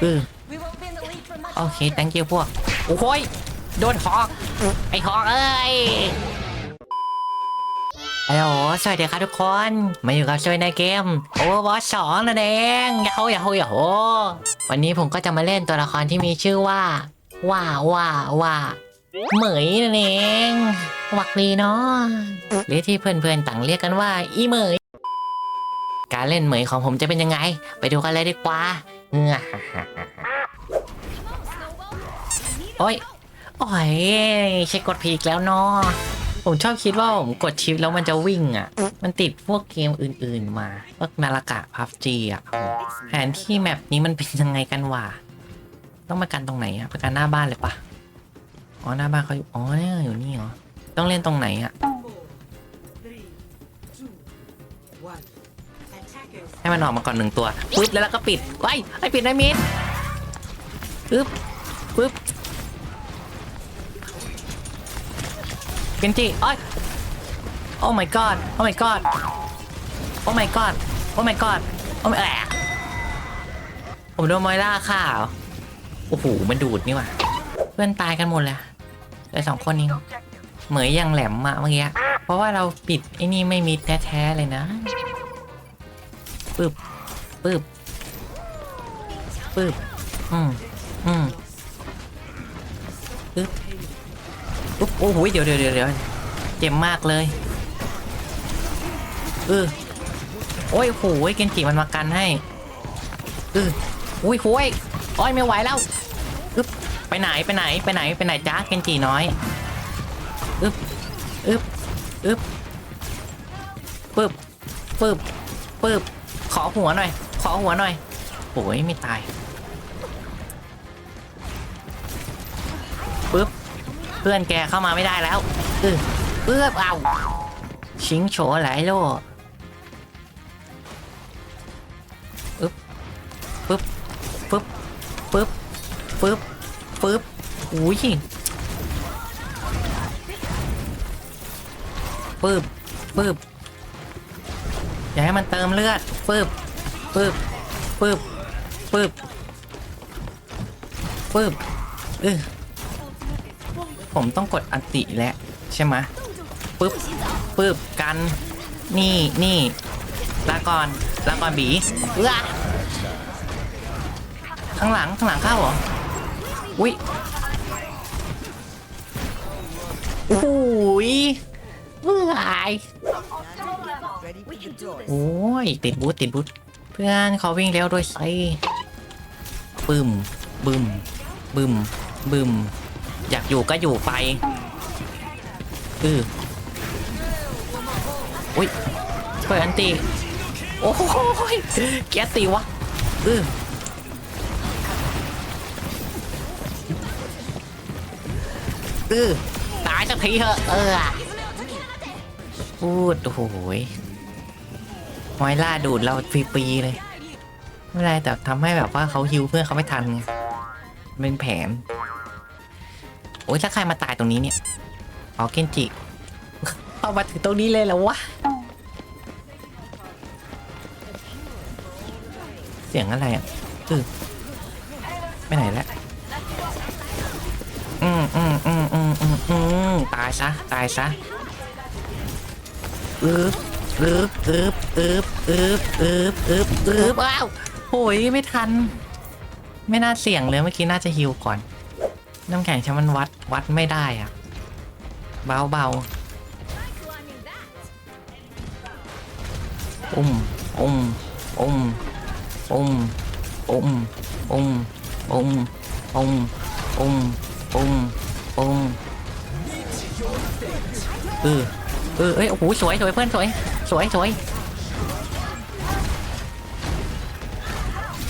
เออโอเค thank you พวก โอ้ยโดนหอก ไอหอกเอ้ยฮัลโหลสวัสดีครับทุกคน มาอยู่กับช่วยในเกม Overwatch 2นั่นเองยาโฮยาโฮยาโฮวันนี้ผมก็จะมาเล่นตัวละครที่มีชื่อว่า ว่าว่าว่าเหมยนั่นเองหวักดีเนาะหรือที่เพื่อนๆต่างเรียกกันว่า อีเหมย การเล่นเหมยของผมจะเป็นยังไง ไปดูกันเลยดีกว่า โอ้ย โอ้ยใช่กดพีกแล้วเนาะผมชอบคิดว่าผมกดชิปแล้วมันจะวิ่งอะ มันติดพวกเกมอื่น ๆ มาพวกนารากะพับจีอะแผนที่แมปนี้มันเป็นยังไงกันวะ ต้องมากันตรงไหนอะไปกันหน้าบ้านเลยปะอ๋อหน้าบ้านเขาอยู่ อ๋อเนี่ยอยู่นี่เหรอ ต้องเล่นตรงไหนอะ มันออกมาก่อนหนึ่งตัวปึ๊บแล้วเราก็ปิดไว้ไอ้ปิดได้มิดปึ๊บปึ๊บเกนจิโอ้ยโอ้ my god โอ้ my god โอ้ my god โอ้ my god โอ้แอะผมโดนมอยล่าฆ่าเหรอโอ้โหมันดูดนี่ว่ะเพื่อนตายกันหมดเลยเหลยสองคนนี้เหมยยังแหลมมาเมื่อกี้เพราะว่าเราปิดไอ้นี่ไม่มิดแท้ๆเลยนะ ปึ๊บปึ๊บปึ๊บอืมอืมปึ๊บปึ๊บโอ้โหเดี๋ยวเดี๋ยวเดี๋ยวเจ็บมากเลยเออโอ้ยโหยเกนจิมันมากันให้เอออุ้ยโหยโอ้ยไม่ไหวแล้วปึ๊บไปไหนไปไหนไปไหนไปไหนจ้าเกนจิน้อยอึบอึบอึบปึ๊บปึ๊บปึ๊บ อหัวหน่อย ขอหัวหน่อยโอ้ยไม่ตายปึ๊บเพื่อนแกเข้ามาไม่ได้แล้วเออเอื้อบเอาชิงโฉหลายโลปึ๊บปึ๊บปึ๊บปึ๊บปึ๊บปึ๊บอุ้ยปึ๊บปึ๊บ อย่าให้มันเติมเลือดปึ๊บปึ๊บปึ๊บปึ๊บปึ๊บเออผมต้องกดอันติแล้วใช่ไหมปึ๊บปึ๊บกัน นี่นี่ลาก่อนลาก่อนบีเอื้อข้างหลังข้างหลังเข้าเหรออุ้ยโอ้ยเบื่อไอ โอ้ยติดบูทติดบูทเพื่อนเขาวิ่งเร็วด้วยไซบึมบึมบึมบึมอยากอยู่ก็อยู่ไปอืออุ้ยเปิดอันตีโอ้ยแกตีวะอืออือตายสักทีเถอะเออพูดโอ้ย มอยล่าดูดเราฟรีๆเลย ไม่เป็นไรแต่ทำให้แบบว่าเขาฮิวเพื่อนเขาไม่ทันไงเป็นแผน โอ้ยถ้าใครมาตายตรงนี้เนี่ยอ๋อเกนจิเอามาถึงตรงนี้เลยแล้ววะ เสียงอะไรอะอือไปไหนแล้วอืมอืมอืมอืมอืมอืมตายซะ ตายซะ อือ อึบอึบอึบอึบอึบอึบอึบอ้าวโอ้ยไม่ทัน ไม่น่าเสี่ยงเลยเมื่อกี้น่าจะฮิวก่อน น้ำแข็งฉันมันวัดวัดไม่ได้อะ เบาเบาอุ้มอุ้มอุ้มอุ้มอุ้มอุ้มอุ้มอุ้มอุ้มอุ้มอุ้มเออ เออเอ้ยโอ้โหสวยสวยเพื่อนสวยสวยสวย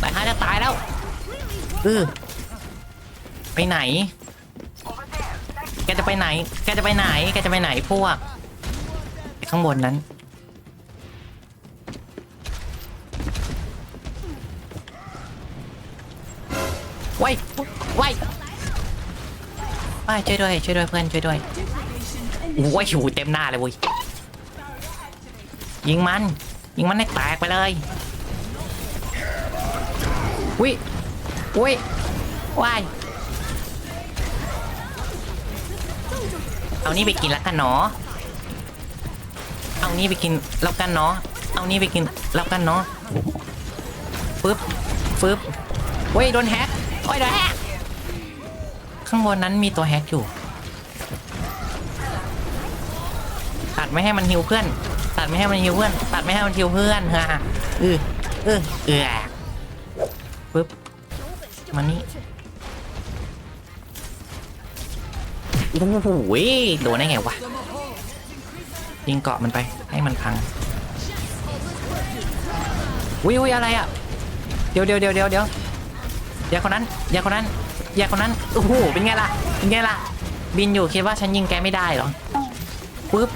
แต่ถ้าจะตายแล้วเออไปไหน แกจะไปไหน แกจะไปไหน แกจะไปไหนพวกข้างบนนั้นไว้ไว้ไว้ช่วยด้วยช่วยด้วยเพื่อนช่วยด้วย โอ้ยหูเต็มหน้าเลยเว้ยยิงมัน ยิงมันให้แตกไปเลยวิอุ้ยว้ายเอานี่ไปกินแล้วกันเนาะเอานี่ไปกินแล้วกันเนาะเอานี่ไปกินแล้วกันเนาะฟึบฟึบเว้ยโดนแฮกโอ้ยโดนแฮกข้างบนนั้นมีตัวแฮกอยู่ ตัดไม่ให้มันฮิวเพื่อน ตัดไม่ให้มันฮิวเพื่อน ตัดไม่ให้มันฮิวเพื่อนฮ่าเออเออเออปึ๊บมานี่โอ้โหโดนได้ไงวะยิงเกาะมันไปให้มันพังวิวอะไรอะ เดี๋ยวเดี๋ยวเดี๋ยวเดี๋ยวเดี๋ยวอย่าคนนั้นอย่าคนนั้นอย่าคนนั้นโอ้โหเป็นไงล่ะเป็นไงล่ะ บินอยู่คิดว่าฉันยิงแกไม่ได้หรอปึ๊บ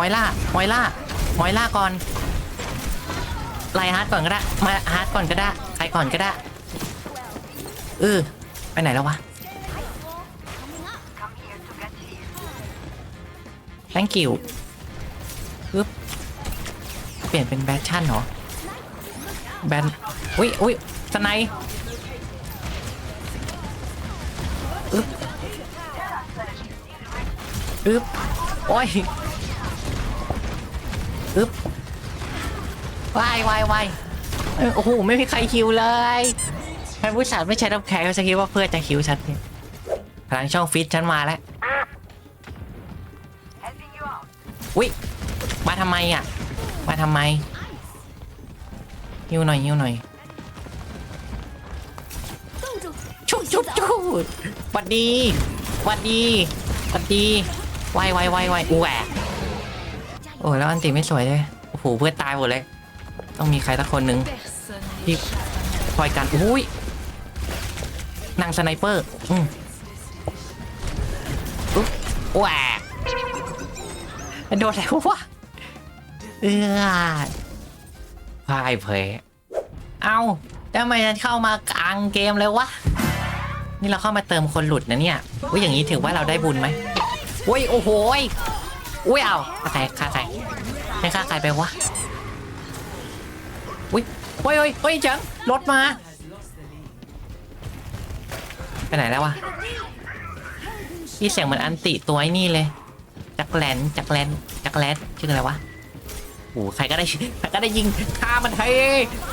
มอยล่ามอยล่ามอยล่าก่อนไล่ฮาร์ดก่อนก็ได้มาฮาร์ดก่อนก็ได้ใครก่อนก็ได้เออไปไหนแล้ววะ thank you ปึ๊บเปลี่ยนเป็นแบทชั่นเหรอ แบนอุ้ยอุ้ยสไนป์อึ๊บอึ๊บโอ้ย อึ๊บวายวายวายโอ้โห ไม่มีใครคิวเลยแค่ผู้ชายไม่ใช่รับแขกเขาจะคิดว่าเพื่อจะคิวฉันพลังช่องฟิตฉันมาแล้วอุ้ยมาทำไมอะ มาทำไมยิวหน่อยยิวหน่อยชุบชุบชุบหวัดดีหวัดดีหวัดดีไวไวไวไวอูแหวก โอ้ยแล้วอันติไม่สวยเลย โอ้โหเพื่อนตายหมดเลย ต้องมีใครสักคนหนึ่งที่คอยกันอุ้ยนางสไนเปอร์อืมอุ๊บแหวกโดนแล้ววะเออพ่ายเพยเอาทำไมฉันเข้ามากลางเกมเลยวะ นี่เราเข้ามาเติมคนหลุดนะเนี่ยอุ้ยอย่างนี้ถือว่าเราได้บุญไหมโอ้ยโอ้โหย อุ้ยเอาฆ่าใครฆ่าใครไม่ฆ่าใครไปวะอุ้ยโอ้ยโอ้ยโอ้ยจังรถมา ไปไหนแล้ววะพี่เสียงเหมือนอันติตัวไอ้นี่เลยจักรแลนจักรแลนจักรแลนชื่ออะไรวะโอ้หใครก็ได้ใครก็ได้ยิงฆ่ามันไทย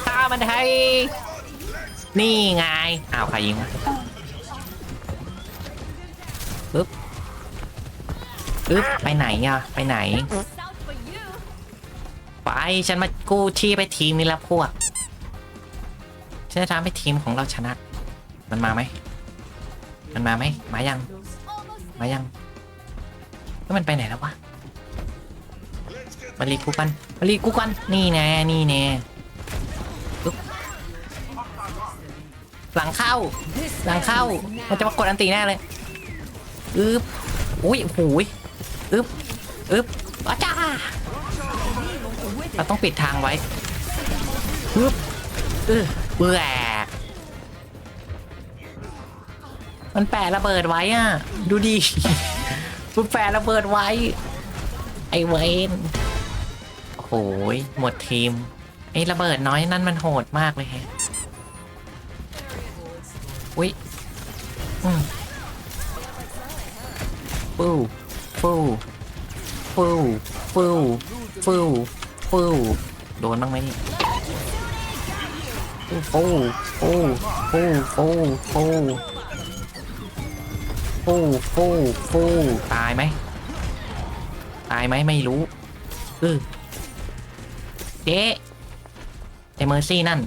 ฆ่ามันไทยนี่ไงอ้าวใครยิงวะปึ๊บ ปึ๊บไปไหนอะไปไหน ไปฉันมากู้ที่ไปทีมนี้แล้วพวก ฉันจะทำให้ทีมของเราชนะ มันมาไหม มันมาไหม มายัง มายังแล้วมันไปไหนแล้ววะมารีกูกันมารีกูกันนี่แน่ นี่แน่หลังเข้า หลังเข้า มันจะมากดอันตีแน่เลยอึ๊บอุ้ยโอ้ย อึ๊บอึ๊บอาจ้าเราต้องปิดทางไว้อึ๊บเออเบื่อมันแปะระเบิดไว้อะ ดูดิมันแปะระเบิดไว้ ไอเวนโอ้โหยหมดทีม ไอระเบิดน้อยนั่นมันโหดมากเลยแฮะอุ้ยอืมฟู ฟูฟูฟูฟูฟูโดนบ้างไหมนี่ฟูฟูฟูฟูฟูฟูฟูฟูตายไหมตายไหมไม่รู้เออเจ๊ไอเมอร์ซี่นั่น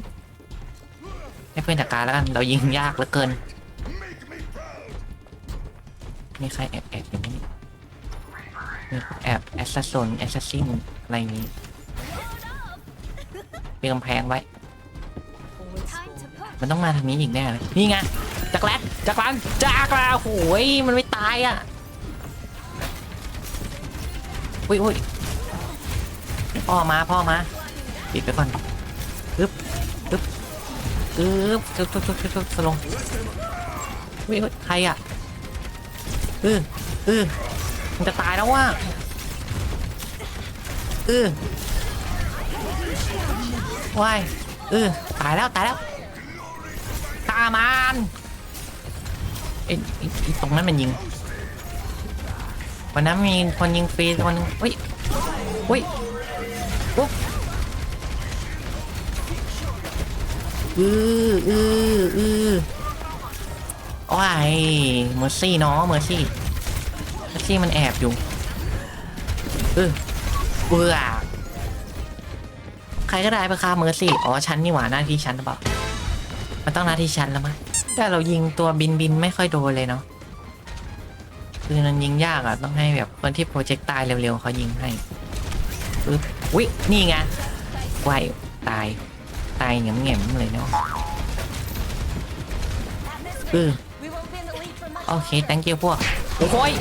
ให้เพื่อนจัดการแล้วกันเรายิงยากเหลือเกินมีใครแอบแอบอยู่ แอบแอสซัสซอนแอสซัสซินอะไรนี้เป็กำแพงไว้ มันต้องมาทางนี้อีกแน่เลย นี่ไงจักรแลนจักรันจักรแลนโอ้ยมันไม่ตายอะอุ้ยอุ้ยพ่อมาพ่อมาปิดไปก่อนปึ๊บปึ๊บปึ๊บปึ๊บปึ๊บปึ๊บปึ๊บสลงอุ้ยใครอะเออเออ มันจะตายแล้วว่ะเออวายเออตายแล้วตายแล้วตามันไอ้ไอ้ไอ้ตรงนั้นมันยิงวันนั้นมีคนยิงฟรีคนนึงเฮ้ยเฮ้ยปุ๊บอืออืออือว้ายเมอร์ซี่เนาะเมอร์ซี่ ซี่มันแอบอยู่เออเบื่อใครก็ได้ไปฆ่าเมอร์ซี่อ๋อฉันนี่หว่าหน้าที่ฉันหรือเปล่ามันต้องหน้าที่ฉันแล้วมั้ยแต่เรายิงตัวบินบินไม่ค่อยโดนเลยเนาะคือมันยิงยากอะต้องให้แบบคนที่โปรเจกต์ตายเร็วๆเขายิงให้ปึ๊บวินี่ไงไวตายตายเงี่ยมๆเลยเนาะเออโอเค thank you พวกโอ้ย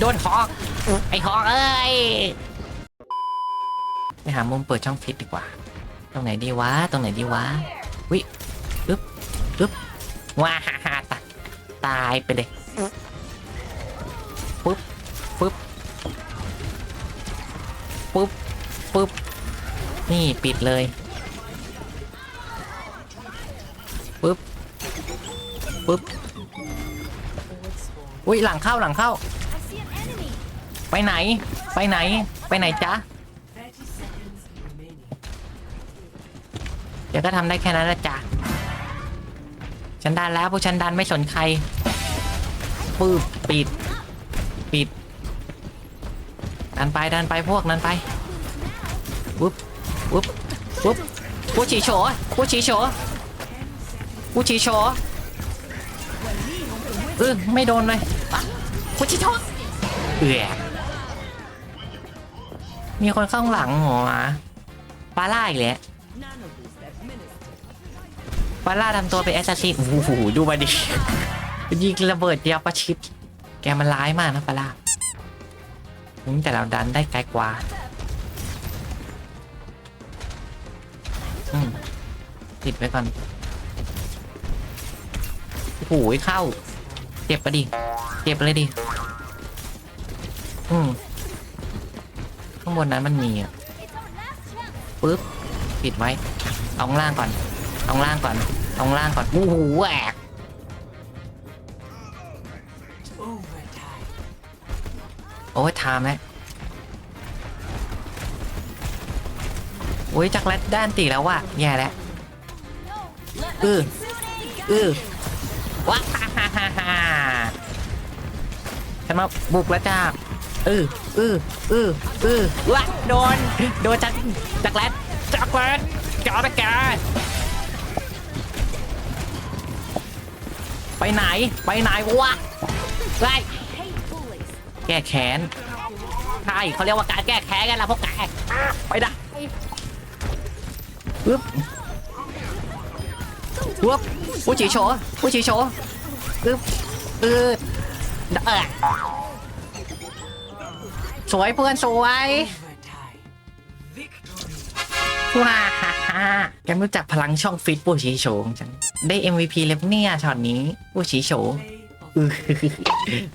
โดนหอกไอหอกเอ้ยไปหามุมเปิดช่องฟิตดีกว่า ตรงไหนดีวะ ตรงไหนดีวะ วิอึ๊บอึ๊บว้าฮ่าฮ่าตายตายไปเลยปึ๊บปึ๊บปึ๊บปึ๊บ นี่ปิดเลยปึ๊บปึ๊บ อุ้ยหลังเข้าหลังเข้า ไปไหน ไปไหน ไปไหนจ๊ะเดี๋ยวก็ทำได้แค่นั้นละจ้ะฉันดันแล้วพวกฉันดันไม่สนใครปืบปิด ปิด ดันไปดันไปพวกนั้นไปวุ๊บวุ๊บวุ๊บผู้ฉีโฉผู้ฉีโฉผู้ฉีโฉเออไม่โดนเลยผู้ฉีโฉเอือ มีคนข้างหลังหัวปลาล่าอีกแล้วฟาร่าทำตัวเป็นแอสซัสซินโอ้โหดูมาดิยิงระเบิดยาวประชิดแกมันร้ายมากนะฟาร่าแต่เราดันได้ไกลกว่าติดไว้ก่อนโอ้โหเข้า เจ็บปะดิ เจ็บเลยดิ อืม ข้างบนนั้นมันมีอะปึ๊บปิดไว้เอาข้างล่างก่อนเอาข้างล่างก่อนเอาข้างล่างก่อนโอ้โหแหวกโอ้ยไทม์แล้วโอ้ยจักรแรดด้านตีแล้วว่ะแย่แล้ว Let Ừ. Sune เออว้าฮ่าฮ่าฮ่าฮ่าฉันมาบุกแล้วจ้า เออเออเออเออว้าโดน โดนจักจักแรดจักแรดจอดแกไปไหน ไปไหนวะไล่แก้แค้นใช่เขาเรียกว่าการแก้แค้นกันละพวกแกไปได้ปึ๊บปึ๊บผู้ฉีโฉผู้ฉีโฉปึ๊บอืดเออ สวยเพื่อนสวยว้าฮ่าฮ่าแกไม่รู้จักพลังช่องฟิตผู้ฉีโฉของฉันได้ MVP เล็บเนี่ยช็อตนี้ผู้ฉีโฉอือ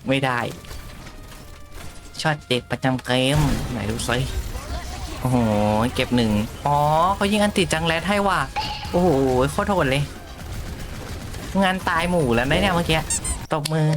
ไม่ได้ช็อตเด็ดประจำเกมไหนดูซิโอ้โห เก็บหนึ่งอ๋อเขายิงอันติดจังแรดให้ว่ะโอ้โหโคตรโหดเลย งานตายหมู่แล้วนะเนี่ยเมื่อกี้ตบมือ